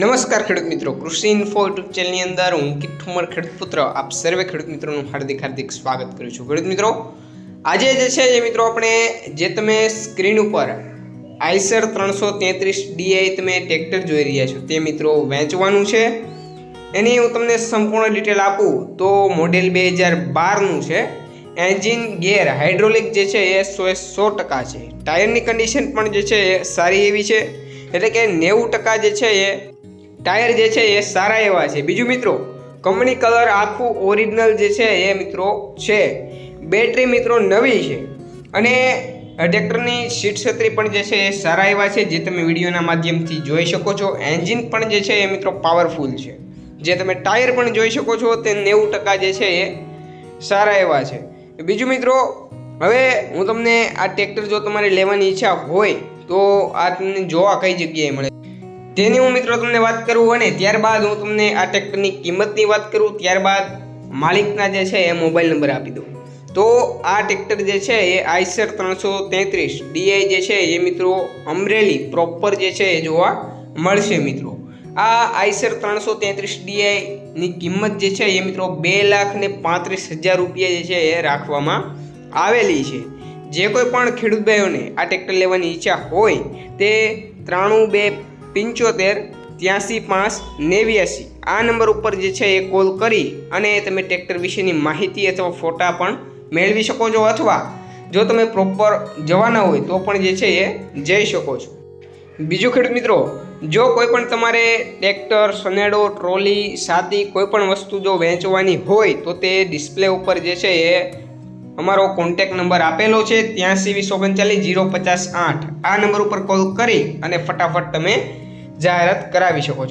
નમસ્કાર ખેડૂત મિત્રો, કૃષિ ઇન્ફો યુટ્યુબ ચેનલની અંદર હું કિટ ઠુમર ખેડૂત પુત્ર, આપ સર્વે ખેડૂત મિત્રોનું હાર્દિક હાર્દિક સ્વાગત કરું છું. ખેડૂત મિત્રો, આજે જે છે એ મિત્રો આપણે, જે તમે સ્ક્રીન ઉપર આઈસર ત્રણસો તેત્રીસ ડીઆઈ તમે ટ્રેક્ટર જોઈ રહ્યા છો, તે મિત્રો વેચવાનું છે. એની હું તમને સંપૂર્ણ ડિટેલ આપું, તો મોડેલ બે હજાર બારનું છે. એન્જિન ગેર હાઇડ્રોલિક જે છે એ એ સો ટકા છે. ટાયરની કન્ડિશન પણ જે છે એ સારી એવી છે. એટલે કે નેવું ટકા જે છે એ ટાયર જે છે એ સારા એવા છે. બીજું મિત્રો, કંપની કલર આખું ઓરિજિનલ જે છે એ મિત્રો છે. બેટરી મિત્રો નવી છે. અને ટ્રેક્ટરની સીટ છત્રી પણ જે છે એ સારા એવા છે, જે તમે વિડીયોના માધ્યમથી જોઈ શકો છો. એન્જિન પણ જે છે એ મિત્રો પાવરફુલ છે. જે તમે ટાયર પણ જોઈ શકો છો, તે નેવું ટકા જે છે એ સારા એવા છે. બીજું મિત્રો, હવે હું તમને આ ટ્રેક્ટર જો તમારે લેવાની ઈચ્છા હોય, તો આ તમને જોવા કઈ જગ્યાએ મળે? તેની હું મિત્રો તમને વાત કરું અને ત્યારબાદ હું તમને આ ટ્રેક્ટરની કિંમતની વાત કરું, ત્યારબાદ માલિકના જે છે એ મોબાઈલ નંબર આપી દઉં. તો આ ટ્રેક્ટર જે છે એ આઈસર ત્રણસો તેત્રીસ ડીઆઈ જે છે એ મિત્રો અમરેલી પ્રોપર જે છે એ જોવા મળશે મિત્રો. આ આઈસર ત્રણસો તેત્રીસ ડીઆઈની કિંમત જે છે એ મિત્રો બે લાખ ને પાંત્રીસ હજાર રૂપિયા જે છે એ રાખવામાં આવેલી છે. જે કોઈ પણ ખેડૂત ભાઈઓને આ ટ્રેક્ટર લેવાની ઈચ્છા હોય તે ત્રાણું બે પંચોતેર, ત્યાંસી પાંચ, નેવ્યાસી. આ નંબર ઉપર જે છે એ કોલ કરી અને તમે ટ્રેક્ટર વિશેની માહિતી અથવા ફોટા પણ મેળવી શકો છો અથવા જો તમે પ્રોપર જવાના હોય તો પણ જે છે એ જઈ શકો છો. બીજું ખેડૂત મિત્રો, જો કોઈ પણ તમારે ટ્રેક્ટર, સનેડો, ટ્રોલી, સાદી કોઈ પણ વસ્તુ જો વેચવાની હોય તો તે ડિસ્પ્લે ઉપર જે છે એ અમારો કોન્ટેક નંબર આપેલો છે ત્યાંસી વીસ ઓગણચાલીસ જીરો પચાસ આઠ. આ નંબર ઉપર કોલ કરી અને ફટાફટ તમે જાહેરાત કરાવી શકો છો.